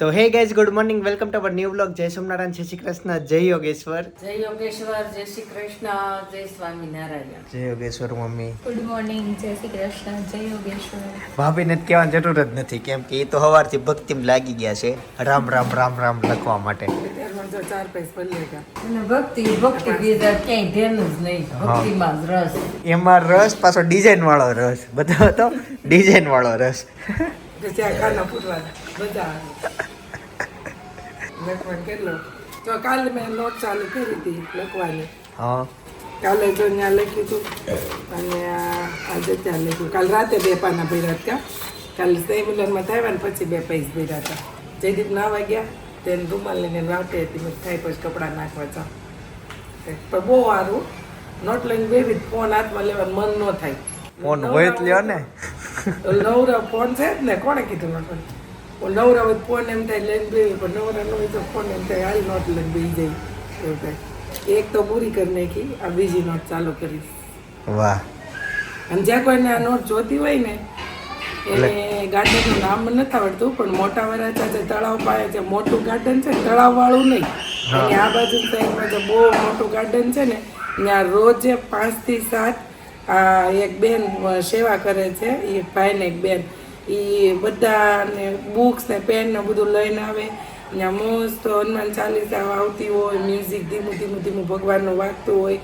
તો hey guys good morning welcome to our new blog જય સોમનારાયણ જય શ્રી કૃષ્ણ જય યોગેશ્વર જય યોગેશ્વર જય શ્રી કૃષ્ણ જય સ્વામિનારાયણ જય યોગેશ્વર મમ્મી ગુડ મોર્નિંગ જય શ્રી કૃષ્ણ જય યોગેશ્વર ભાભીને જ કહેવાની જરૂર જ નથી કેમ કે એ તો સવારથી ભક્તિમાં લાગી ગયા છે. રામ રામ રામ રામ લખવા માટે. એમાં રસ. પાછો ડિઝાઇન વાળો રસ. બધો તો ડિઝાઇન વાળો રસ. બધા કેટલો? તો કાલે મેં નોટ ચાલુ કરી હતી લખવાની. હા. કાલે જો ત્યાં લખ્યું હતું. અને આજે ત્યાં લખ્યું. કાલ રાતે બે પાના ભર્યા હતા. કાલે સેમ્યુલરમાં થાય ને પછી બે પૈસ ભર્યા હતા. જયદીપ નાવા ગયા તેને રૂમાલ લઈને વાટે હતી. મેં થાય પછી કપડાં નાખવા જાઉં પણ બહુ સારું. નોટ લઈને બેવી ફોન હાથમાં લેવાનું મન ન થાય. ફોન હોય જ લ્યો ને નવરા ફોન છે જ ને કોણે કીધું નતું નવરા હોય ફોન એમ થાય લઈને બેવી પણ નવરા ન હોય તો ફોન એમ થાય હાલ નોટ લઈને બેસી જાય એવું થાય. એક તો પૂરી કરી નાખી આ બીજી નોટ ચાલુ કરીશ વાહ. અને જ્યાં કોઈને આ નોટ જોતી હોય ને એને ગાર્ડનનું નામ નથી આવડતું પણ મોટા વરાછા છે તળાવ પાસે છે મોટું ગાર્ડન છે તળાવ વાળું નહીં. અને આ બાજુ સાઈડમાં જે બહુ મોટું ગાર્ડન છે ને ત્યાં રોજે પાંચથી સાત આ એક બેન સેવા કરે છે એ ભાઈ ને એક બેન. એ બધાને બુક્સ ને પેન ને બધું લઈને આવે. ત્યાં મસ્ત હનુમાન ચાલીસા આવતી હોય મ્યુઝિક ધીમું ધીમું ધીમું ભગવાનનું વાગતું હોય.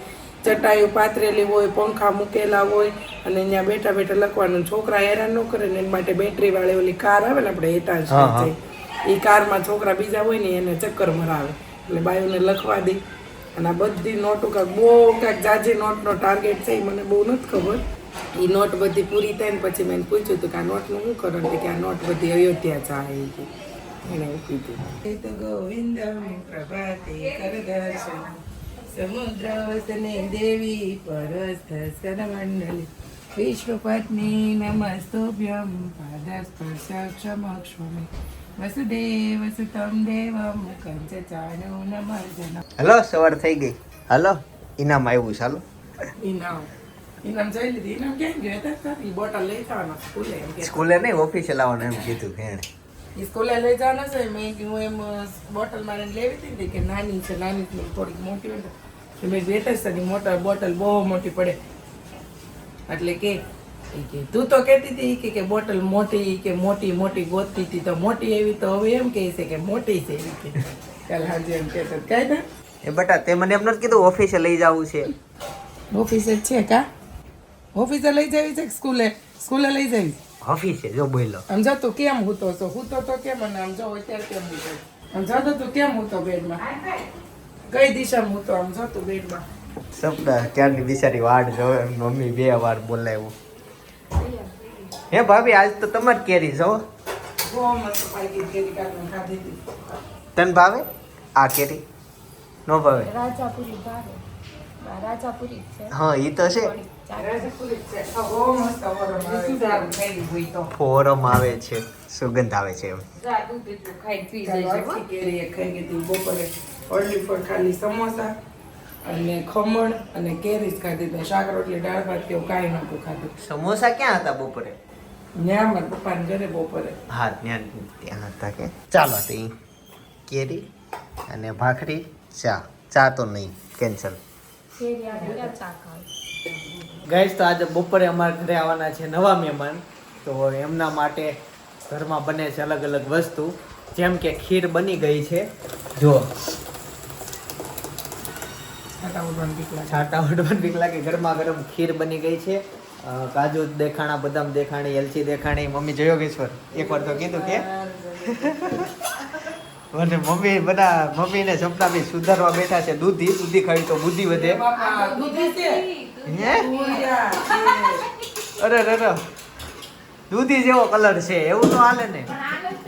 ચટાઈઓ પાથરેલી હોય પંખા મૂકેલા હોય અને અહીંયા બેઠા બેઠા લખવાનું. છોકરા હેરાન ન કરે ને એના માટે બેટરી વાળી ઓલી કાર આવે ને આપણે એટાચ હા, હા. એ કારમાં છોકરા બીજા હોય ને એને ચક્કર મરાવે. એટલે બાયોને લખવા દે. અને આ બધી નોટો કાંક બહુ કાંઈક જાજી નોટનો ટાર્ગેટ છે એ મને બહુ નથી ખબર. એ નોટ બધી પૂરી થાય ને પછી મેં પૂછ્યું હતું કે આ નોટનું શું કરો? કે આ નોટ બધી અયોધ્યા ચાહે એ એને એવું કીધું. એ તો ગોવિંદ પ્રભાતે કર સમુદ્ર વસને દેવી પરસ્થ સરમંડલી વિશ્વપત્ની નમસ્તુભ્યમ. વસુદેવ સુતમ દેવમ કંચ નમર્જન હલો સવાર થઈ ગઈ. હલો ઇનામ આવ્યું ચાલો ઇનામ ઇનામ જઈ લીધી. ઇનામ કેમ ગયો? હતા બોટલ લઈ જવાનો સ્કૂલે એમ કે. સ્કૂલે નહીં ઓફિસે લાવવાનું એમ કીધું કે સ્કૂલે લઈ જવાનો છે. મેં કીધું એમ બોટલ મારે લેવી હતી કે નાની છે નાની થોડીક મોટી હોય તો. મેં બેઠે છે ની મોટા બોટલ બહુ મોટી પડે. એટલે કે તું તો કહેતી હતી કે કે બોટલ મોટી કે મોટી મોટી ગોતતી હતી તો મોટી એવી તો હવે એમ કહે છે કે મોટી છે એવી કે. કાલ હાજર એમ કહેતો કઈ ના એ બટા તે મને એમ નથી કીધું ઓફિસે લઈ જવું છે. ઓફિસે છે કા? ઓફિસે લઈ જવી છે કે સ્કૂલે? સ્કૂલે લઈ જવી? ઓફિસે જો બોલો. આમ જા તું કેમ હૂતો છો? હૂતો તો કેમ અને આમ જો અત્યારે કેમ હૂતો આમ જા તો તું કેમ હૂતો બેડમાં કઈ દિશામાં હૂતો? આમ જો તું બેડમાં સપના ક્યારની બિચારી વાડ એમ મમ્મી બે વાર બોલાવ્યું. હે ભાભી આજ તો તમારે કેરી જો તને ભાવે? આ કેરી? નો ભાવે? રાજાપુરી ભાવે. રાજાપુરી છે. હા એ તો છે. ફોરમ આવે છે, સુગંધ આવે છે એમ. બપોરે ઓર્લી ફોર ખાલી સમોસા અને ખમણ અને કેરીસ ખાધી તો શાક રોટલી દાળ ભાત કે એવું કાંઈ નહોતું ખાધું સમોસા ક્યાં હતા બપોરે? ત્યાં મારા પપ્પાને ઘરે બપોરે હા, ત્યાં ત્યાં હતા કે. ચાલો, તે કેરી અને ભાખરી, ચા. ચા તો નહીં, કેન્સલ. ગાઈસ તો આજે બપોરે અમારા ઘરે આવવાના છે નવા મહેમાન. તો એમના માટે ઘરમાં બને છે અલગ અલગ વસ્તુ. જેમ કે ખીર બની ગઈ છે. જો. છાટા ઉડવાની બીક લાગે. ગરમા ગરમ ખીર બની ગઈ છે. કાજુ દેખાણા, બદામ દેખાણી, એલચી દેખાણી. મમ્મી જોયો ગેશ્વર એકવાર તો કીધું કે. મને મમ્મી બધા મમ્મી ને સપના બી સુધારવા બેઠા છે. દૂધી દૂધી ખાવી તો બુદ્ધિ વધે. બાપા, દૂધી છે? હે? અરે અરે. દૂધી જેવો કલર છે. એવું તો હાલે ને. અને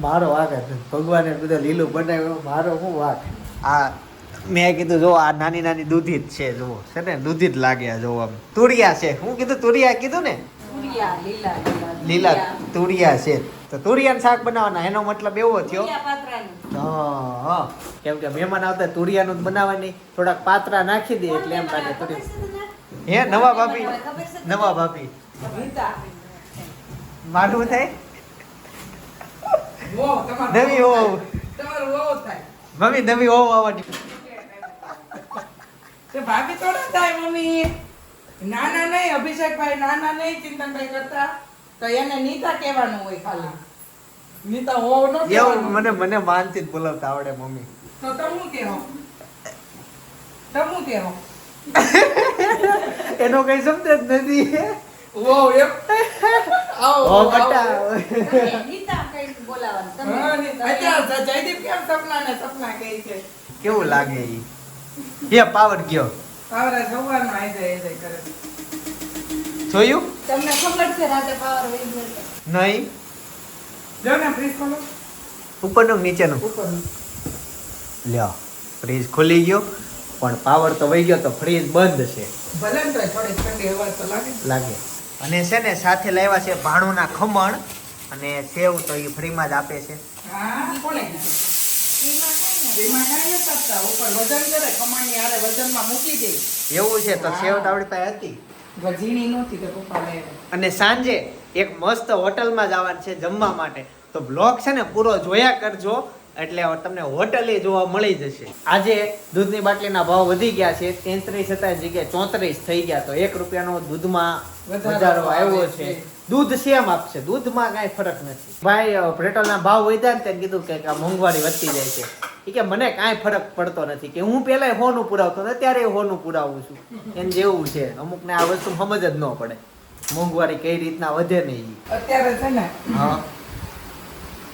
મારો વાક ભગવાને બધું લીલું બનાવ્યો. મારો શું વાક? આ મેં કીધું જો આ નાની નાની દૂધી જ છે જુઓ છે ને દૂધી જ લાગ્યા આ જો આમ તુરિયા છે. હું કીધું તુરિયા કીધું ને? લીલા લીલા લીલા તુરિયા. છે. તો તુરિયાનું શાક બનાવવાના. એનો મતલબ એવો થયો. હા હા. કેમ કે મહેમાન આવતા તુરિયાનું જ બનાવવાની. થોડાક પાત્રા નાખી દે એટલે એમ લાગે તુરિયા. હે નવા ભાભી. નવા ભાભી. મારું થાય? નવી થાય. મમ્મી નવી હોવ આવવાની. તે ભાભી થોડા થાય મમ્મી? નાના નહીં અભિષેકભાઈ નાના નહીં ચિંતનભાઈ કરતા. તો એને નીતા કહેવાનું હોય ખાલી. નીતા હો નો એવું મને મને માનથી જ બોલાવતા આવડે મમ્મી. તો તમુ કહેવો તમુ કહેવો એનો કઈ સમજે જ નથી. વો એમ. આવો ઓ બટા ગીતા કઈ તમે. હા, જયદીપ કેમ સપના ને સપના કહે છે? કેવું લાગે ઈ? એ પાવર ગયો. આવરા સવારમાં આઈ જાય એ જાય કરે. જોયું? તમને ખબર છે રાતે પાવર વહી ગયો નહીં. જો ને ફ્રીજ ખોલો. ઉપરનું નીચેનું? ઉપરનું. લ્યો ફ્રીજ ખુલી ગયો. પણ પાવર તો વહી ગયો તો ફ્રીજ બંધ છે. ભલે ને થોડી ઠંડી હવા તો લાગે. લાગે. અને છે ને સાથે લાવ્યા છે ભાણુંના ખમણ. અને સેવ તો એ ફ્રીમાં જ આપે છે. હા કોણે? એવું છે તો સેવ પાસે હતી. અને સાંજે એક મસ્ત હોટલમાં જવાનું છે જમવા માટે. તો બ્લોગ છે ને પૂરો જોયા કરજો એટલે તમને હોટલે જોવા મળી જશે. આજે દૂધની બાટલીના ભાવ વધી ગયા છે તેત્રીસ હતા જગ્યાએ ચોત્રીસ થઈ ગયા. તો એક રૂપિયાનો દૂધમાં વધારો આવ્યો છે. દૂધ સેમ આપશે દૂધમાં કાંઈ ફરક નથી. ભાઈ પેટ્રોલના ભાવ વધ્યા ને તેને કીધું કે મોંઘવારી વધતી જાય છે. કે મને કાંઈ ફરક પડતો નથી કે હું પહેલાં હોનું પુરાવતો હતો ત્યારે હોનું પુરાવું છું. એમ જેવું છે. અમુકને આ વસ્તુ સમજ જ ન પડે. મોંઘવારી કઈ રીતના વધે નહીં અત્યારે છે ને હા.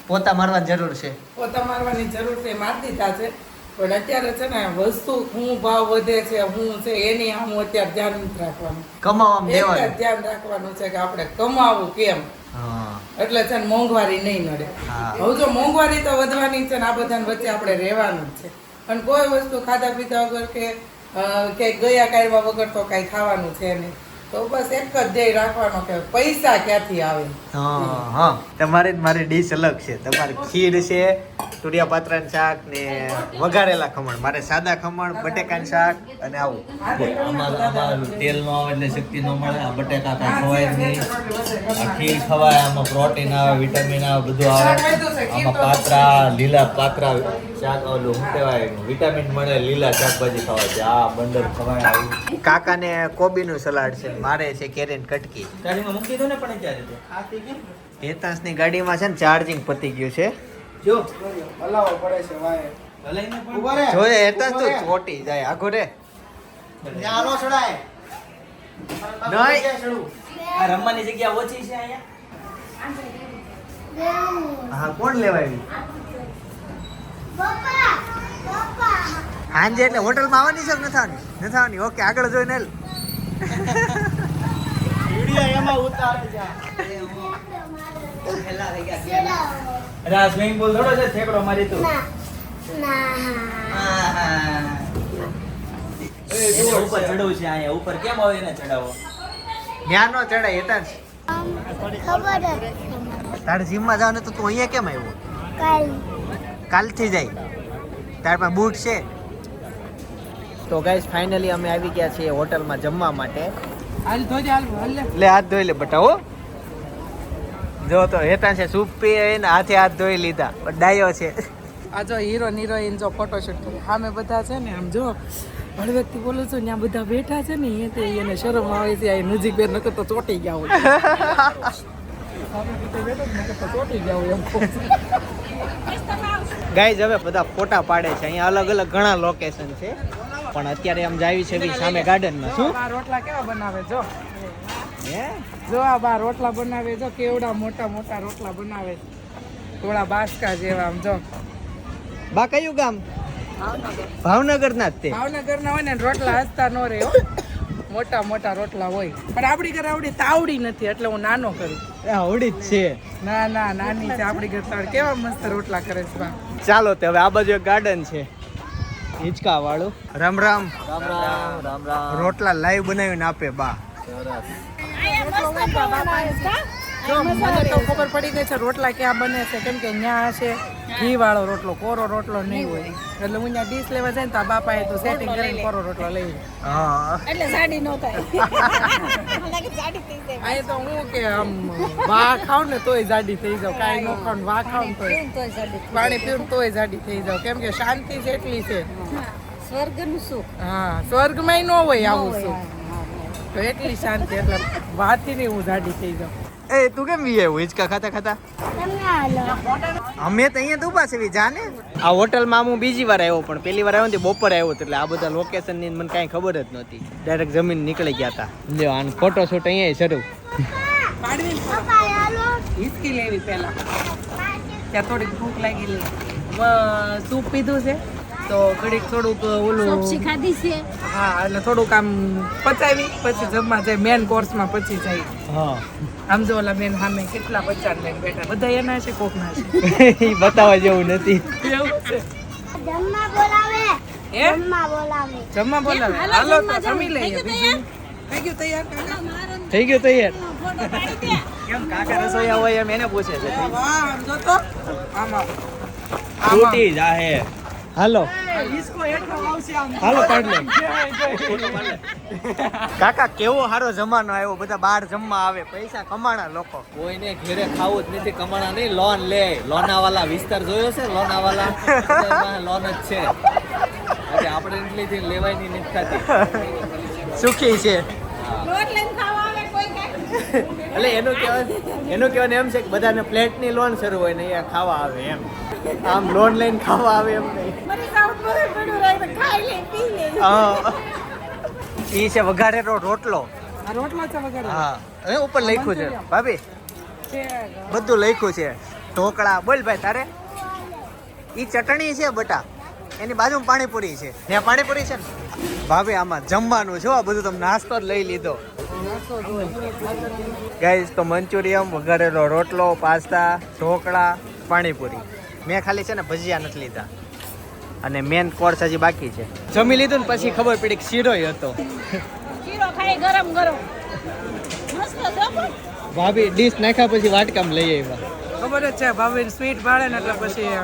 પોતા મારવાની જરૂર છે. પોતા મારવાની જરૂર છે માર દીધા છે. પણ અત્યારે છે ને વસ્તુ હું ભાવ વધે છે હું છે એની આમ અત્યારે ધ્યાન રાખવાનું. દેવાનું. ધ્યાન રાખવાનું છે કે આપણે કમાવું કેમ? એટલે છે ને મોંઘવારી નહીં નડે. હવે જો મોંઘવારી તો વધવાની છે ને આ બધાની વચ્ચે આપણે રહેવાનું જ છે. અને કોઈ વસ્તુ ખાધા પીધા વગર કે ક્યાંય ગયા કાઢવા વગર તો કાંઈ ખાવાનું છે નહીં. તો બસ એક જ ધ્યેય રાખવાનો કે પૈસા ક્યાંથી આવે? હા હા. તમારે ને મારી ડીશ અલગ છે. તમારી ખીર છે તુરિયા પાત્રાનું શાક ને વઘારેલા ખમણ. મારે સાદા ખમણ બટેકાનું શાક અને આવું. તેલ નો આવે એટલે શક્તિ ન મળે. આ બટેકા કાંઈ ખવાય નહીં. આ ખીર ખવાય આમાં પ્રોટીન આવે વિટામિન આવે બધું આવે. આમાં પાત્રા લીલા પાત્રા શાક ઓલું શું કહેવાય વિટામિન મળે લીલા શાકભાજી ખવાય છે. આ બંદર ખવાય કાકાને કોબીનું સલાડ છે મારે છે કેરીન કટકી. ગાડીમાં મૂકી દો ને પણ ક્યારે હેતાંશની ગાડીમાં છે ને ચાર્જિંગ પતી ગયું છે. જો. હલાવો પડે છે વાય જોઈએ હેતાંશ તો ચોટી જાય આખો રે. નહીં. આ રમવાની જગ્યા ઓછી છે અહીંયા? હા કોણ લેવાય? હાંજે એટલે હોટલમાં આવવાની છે કે નથી આવવાની નથી આવવાની ઓકે આગળ જોઈને હેલ. અરે આ સ્વિમિંગ પુલ થોડો છે થેકડો મારી તું. ઉપર ચડવું છે અહીંયા ઉપર કેમ આવે એને ચડાવો? ન્યા નો ચડાય હેતાંશ તારે. જીમમાં જવાનું તો તું અહીંયા કેમ આવ્યો? કાલથી જાય. તાર પાસે બૂટ છે. તો ગાઈસ ફાઇનલી અમે આવી ગયા છીએ હોટલમાં જમવા માટે. હાલ ધોજે હાલ હાલ લે. લે હાથ ધોઈ લે બટા હો. જો તો હેતા છે સૂપ પીએ ને હાથે હાથ ધોઈ લીધા પણ ડાયો છે. આ જો હીરો હિરોઈન જો ફોટોશૂટ કરે. સામે બધા છે ને આમ જો હળવેકથી બોલું છું ત્યાં બધા બેઠા છે ને એ તે એને શરમ આવે છે આ નજીક બેર નકર તો ચોટી ગયા હોય. સામે બધા બેઠો નકર તો ચોટી ગયા હોય એમ. ગાઈઝ હવે બધા ફોટા પાડે છે. અહીંયા અલગ અલગ ઘણા લોકેશન છે. પણ અત્યારે આમ જાવી છે સામે ગાર્ડનમાં શું? રોટલા કેવા બનાવે જો? હે? જો આ બા રોટલા બનાવે જો કેવડા મોટા મોટા રોટલા બનાવે થોડા બાસકા જેવા આમ જો. બા કયું ગામ? ભાવનગર ના તે. ભાવનગર ના હોય ને રોટલા હસતા નો રહે મોટા મોટા રોટલા હોય. પણ આપણી ઘરે આવડી તાવડી નથી એટલે હું નાનો કરું. આવડી જ છે. ના ના નાની છે. આપણી ઘર તાવડી. કેવા મસ્ત રોટલા કરે છે બા. ચાલો તે હવે આ બાજુ એક ગાર્ડન છે. હિંચકા વાળું રામ રામ. રામ રામ રામ રામ. રોટલા લાઈવ બનાવીને આપે બા. જો મને તો ખબર પડી ગઈ છે રોટલા ક્યાં બને છે? કેમ કે ત્યાં છે ઘી વાળો રોટલો કોરો રોટલો નહીં હોય. એટલે હું ત્યાં ડીશ લેવા જાય ને તો આ બાપાએ તો સેટિંગ કરીને કોરો રોટલો લઈ હા. એટલે સાડી નો થાય. મને લાગે સાડી થઈ જાય. અહીં તો હું કે આમ વા ખાવ ને તોય જાડી થઈ જાવ. કાંઈ ન ખાવ ને વા ખાવ ને તોય. તો પાણી પીવું ને તોય જાડી થઈ જાવ. કેમ કે શાંતિ જેટલી એટલી છે સ્વર્ગનું સુખ. હા સ્વર્ગમાં ન હોય આવું સુખ. તો એટલી શાંતિ એટલે વાતથી નહીં હું જાડી થઈ જાઉં એ તું કેમ વીએ હિંચકા ખાતા ખાતા? અમે તો અહીંયા તું પાસે છે જાને? આ હોટલમાં હું બીજી વાર આવ્યો પણ પેલી વાર આવ્યો ને બપોર આવ્યો એટલે આ બધા લોકેશનની મને કાંઈ ખબર જ નહોતી. ડાયરેક્ટ જમીન નીકળી ગયા હતા જો આને ફોટો શૂટ અહીંયા શરૂ હિચકી લેવી પહેલા. ત્યાં થોડીક ભૂખ લાગી સૂપ પીધું છે તો ઘડીક થોડુંક ઓલું સબ્જી ખાધી છે. હા એટલે થોડુંક આમ પચાવી પછી જમવા જાય મેન કોર્સમાં પછી જાય. હા. આમ જો ઓલા બેન સામે કેટલા પચાસ લઈને બેઠા. બધા એના છે કોકના છે. એ બતાવવા જેવું નથી. એવું છે. જમવા બોલાવે. જમવા બોલાવે. જમવા બોલાવે. હાલો તો જમી લઈએ. થઈ ગયું તૈયાર? કાકા? થઈ ગયું તૈયાર? કેમ કાકા રસોઈયા હોય એમ એને પૂછે છે. વાહ આમ જો તો. આમ આમ. જાહે. હાલો. હાલો કાકા કેવો સારો જમાનો આવ્યો? બધા બહાર જમવા આવે પૈસા કમાણા લોકો. કોઈને ઘેરે ખાવું જ નથી કમાણા નહીં લોન લે. લોનાવાલા વિસ્તાર જોયો છે? લોનાવાલા? લોન જ છે. એટલે આપણે એટલી લેવાય નહીં થતી. સુખી છે. એટલે એનું કહેવાય એનું કહેવાનું એમ છે કે બધાને પ્લેટની લોન શરૂ હોય ને અહીંયા ખાવા આવે એમ. આમ લોન લઈને ખાવા આવે એમ નહીં મને સાઉથ બોલે પડ્યું રહે તો ખાઈ લે પી લે હા ઈ છે વઘારેલો રોટલો. આ રોટલો છે વઘારે હા એ ઉપર લખ્યું છે ભાભી. બધું લખ્યું છે. ઢોકળા બોલ ભાઈ તારે? ઈ ચટણી છે બટા. એની બાજુમાં પાણીપુરી છે. ને પાણીપુરી છે ને? ભાભી આમાં જમવાનું છે આ બધું તમે નાસ્તો જ લઈ લીધો. ગાઈઝ તો મંચુરિયમ વઘારેલો રોટલો પાસ્તા ઢોકળા પાણીપુરી. મેં ખાલી છે ને ભજીયા નથી લીધા. અને મેન કોર્સ હજી બાકી છે. જમી લીધું ને પછી ખબર પડી કે શીરોય હતો. શીરો ખાઈ ગરમ ગરમ. ભાભી ડીશ નાખ્યા પછી વાટકામ લઈ આવ્યા. ખબર જ છે ભાભી સ્વીટ ભાળે ને એટલે પછી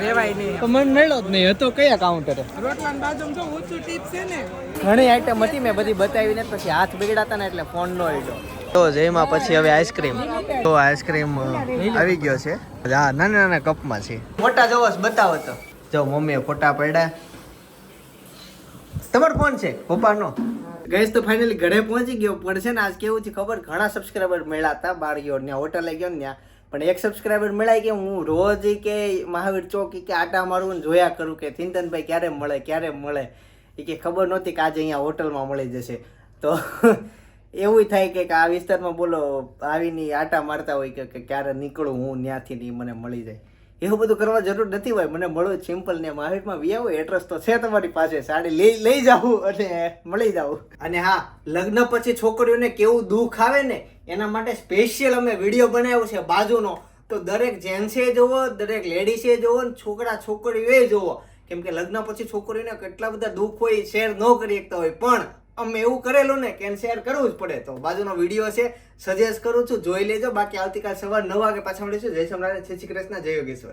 રેવાય નહીં. તો મને મળ્યો જ નહીં હતો કયા કાઉન્ટરે રોટલા બાજુ તો ઊંચું ટીપ છે ને. ઘણી આઈટમ હતી મેં બધી બતાવી ને પછી હાથ બગડાતા ને એટલે ફોન નો આવ્યો તો જેમાં પછી હવે આઈસ્ક્રીમ તો આઈસ્ક્રીમ આવી ગયો છે. હા નાના નાના કપમાં છે. મોટા જોવો બતાવો તો. જો મમ્મીએ ફોટા પડ્યા. તમારો ફોન છે, પપ્પાનો? ગઈશ તો ફાઇનલી ઘરે પહોંચી ગયો. પણ છે ને, આજ કેવું છે ખબર? ઘણા સબસ્ક્રાઈબર મળ્યા હતા બાર ગયો ત્યાં હોટલે ગયો ને ત્યાં. પણ એક સબસ્ક્રાઈબર મળ્યા કે હું રોજ કે મહાવીર ચોક કે આટા મારું જોયા કરું કે ચિંતનભાઈ ક્યારે મળે ક્યારે મળે? એ કે ખબર નહોતી કે આજે અહીંયા હોટલમાં મળી જશે. તો એવું થાય કે આ વિસ્તારમાં બોલો, આવીને આટા મારતા હોય કે- ક્યારે નીકળું હું, ત્યાંથી ને મને મળી જાય. એવું બધું કરવા જરૂર નથી હોય. મને મળો સિમ્પલ ને માર્કેટમાં વી આવો એડ્રેસ તો છે તમારી પાસે. સાડી લઈ લઈ જાવું અને મળી જાવું અને હા, લગ્ન પછી છોકરીઓને કેવું દુઃખ આવે ને, એના માટે સ્પેશિયલ અમે વીડિયો બનાવ્યો છે બાજુનો. તો દરેક જેન્ટ્સે જોવો, દરેક લેડીસે જોવો ને છોકરા છોકરીઓએ જોવો. કેમ કે લગ્ન પછી છોકરીઓને કેટલા બધા દુઃખ હોય શેર ન કરી શકતા હોય. પણ અમે એવું કરેલું ને કે શેર કરવું જ પડે. તો બાજુનો વીડિયો છે સજેસ્ટ કરું છું, જોઈ લેજો. બાકી આવતીકાલ સવાર નવ વાગે પાછા મળીશું. જય જય શ્રી કૃષ્ણ, જય યોગેશ્વર.